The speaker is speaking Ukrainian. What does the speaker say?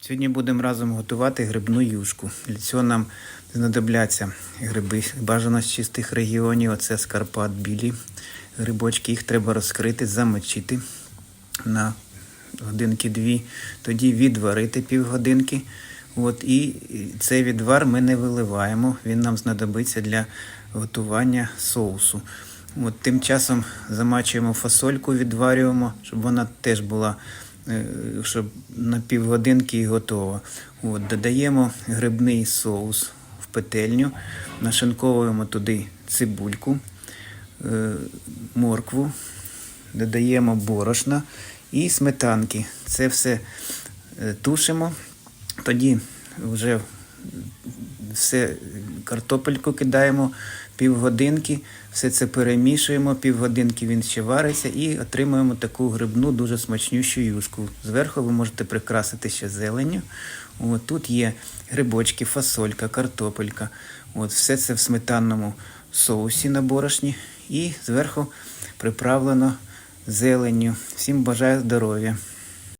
Сьогодні будемо разом готувати грибну юшку. Для цього нам знадобляться гриби бажано з чистих регіонів. Оце з Карпат білі грибочки. Їх треба розкрити, замочити на годинки-дві, тоді відварити півгодинки. От, і цей відвар ми не виливаємо, він нам знадобиться для готування соусу. От, тим часом замачуємо фасольку, відварюємо, щоб вона теж була щоб на півгодинки і готова. От, додаємо грибний соус в петельню, нашинковуємо туди цибульку, е, моркву, додаємо борошна і сметанки. Це все е, тушимо. Тоді вже все картопельку кидаємо півгодинки, все це перемішуємо, півгодинки він ще вариться і отримуємо таку грибну, дуже смачнющу юшку. Зверху ви можете прикрасити ще зеленню. От, тут є грибочки, фасолька, картопелька. От, все це в сметанному соусі на борошні і зверху приправлено зеленню. Всім бажаю здоров'я!